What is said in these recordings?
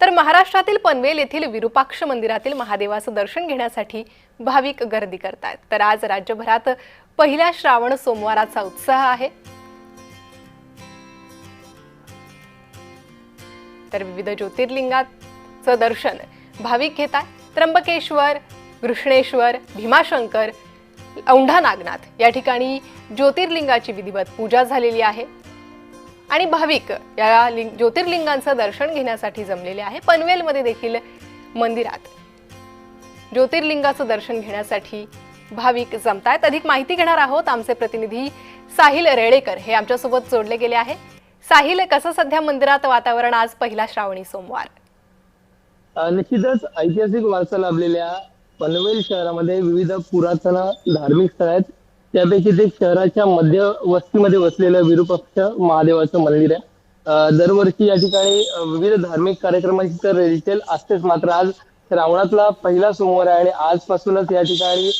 तर महाराष्ट्रातील पनवेल येथील विरुपाक्ष मंदिरातील महादेवाचं दर्शन घेण्यासाठी भाविक गर्दी करतायत. तर आज राज्यभरात पहिल्या श्रावण सोमवाराचा उत्साह आहे. तर विविध ज्योतिर्लिंगाचं दर्शन भाविक घेत त्र्यंबकेश्वर कृष्णेश्वर भीमाशंकर औंढा नागनाथ या ठिकाणी ज्योतिर्लिंगाची विधिवत पूजा झालेली आहे. आणि भाविक या लिंग ज्योतिर्लिंगांचं दर्शन घेण्यासाठी जमलेले आहे. पनवेलमध्ये देखील मंदिरात ज्योतिर्लिंगाचं दर्शन घेण्यासाठी भाविक जमतायत. अधिक माहिती घेणार आहोत आमचे प्रतिनिधी साहिल रेडेकर हे आमच्यासोबत जोडले गेले आहे. साहिल कसं सध्या मंदिरात वातावरण आज पहिला श्रावणी सोमवार? निश्चितच ऐतिहासिक वारसा लाभलेल्या पनवेल शहरामध्ये विविध पुरातन धार्मिक स्थळ आहेत. त्यापैकी एक शहराच्या मध्य वस्तीमध्ये वसलेलं विरूपक्ष महादेवाचं मंदिर आहे. दरवर्षी या ठिकाणी विविध धार्मिक कार्यक्रमांची तर रिटेल असतेच. मात्र आज श्रावणातला पहिला सोमवार आहे आणि आजपासूनच या ठिकाणी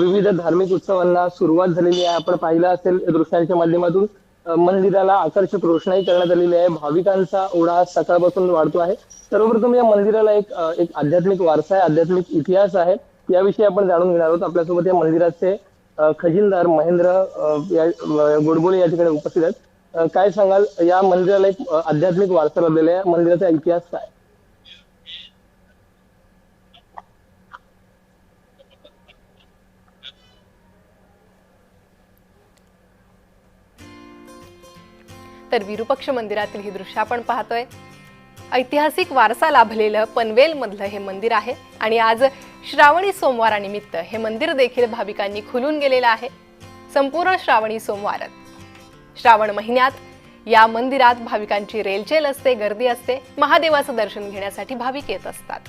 विविध धार्मिक उत्सवांना सुरुवात झालेली आहे. आपण पाहिलं असेल दृश्यांच्या माध्यमातून मंदिराला आकर्षक रोषणाई करण्यात आलेली आहे. भाविकांचा ओढा सकाळपासून वाढतो आहे. सर्वप्रथम या मंदिराला एक एक आध्यात्मिक वारसा आहे आध्यात्मिक इतिहास आहे. याविषयी आपण जाणून घेणार आहोत. आपल्यासोबत या मंदिराचे खजिनदार महेंद्र अ, या गोडबोले ठिकाणी उपस्थित आहेत. काय सांगाल? या मंदिराला एक आध्यात्मिक वारसा लाभलेला आहे. मंदिराचा इतिहास काय? तर विरूपक्ष मंदिरातील ही दृश्य आपण पाहतोय. ऐतिहासिक वारसा लाभलेलं पनवेल मधलं हे मंदिर आहे आणि आज श्रावणी सोमवारानिमित्त हे मंदिर देखील भाविकांनी खुलून गेलेलं आहे. संपूर्ण श्रावणी सोमवार श्रावण महिन्यात या मंदिरात भाविकांची रेलचेल असते गर्दी असते. महादेवाचं दर्शन घेण्यासाठी भाविक येत असतात.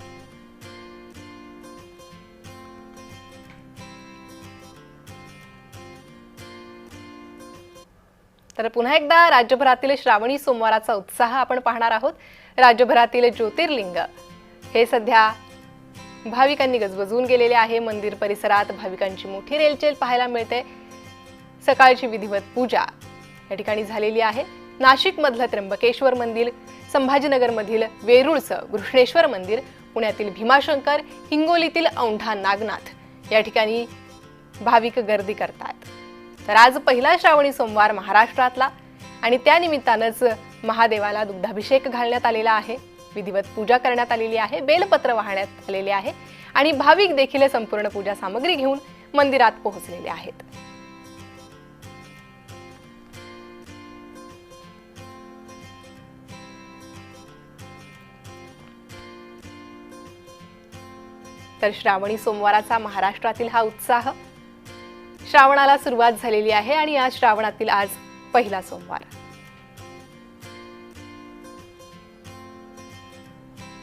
तर पुन्हा एकदा राज्यभरातील श्रावणी सोमवाराचा उत्साह आपण पाहणार आहोत. राज्यभरातील ज्योतिर्लिंग हे सध्या भाविकांनी गजबजून गेलेले आहे. मंदिर परिसरात भाविकांची मोठी रेलचेल पाहायला मिळते. सकाळची विधिवत पूजा या ठिकाणी झालेली आहे. नाशिक मधलं त्र्यंबकेश्वर मंदिर संभाजीनगरमधील वेरूळचं घृष्णेश्वर मंदिर पुण्यातील भीमाशंकर हिंगोलीतील औंढा नागनाथ या ठिकाणी भाविक गर्दी करतात. तर आज पहिला श्रावणी सोमवार महाराष्ट्रातला आणि त्यानिमित्तानंच महादेवाला दुग्धाभिषेक घालण्यात आलेला आहे. विधिवत पूजा करण्यात आलेली आहे बेलपत्र वाहण्यात आलेले आहे आणि भाविक देखील संपूर्ण पूजा सामग्री घेऊन मंदिरात पोहोचलेले आहेत. तर श्रावणी सोमवाराचा महाराष्ट्रातील हा उत्साह श्रावणाला सुरुवात झालेली आहे आणि या श्रावणातील आज पहिला सोमवार.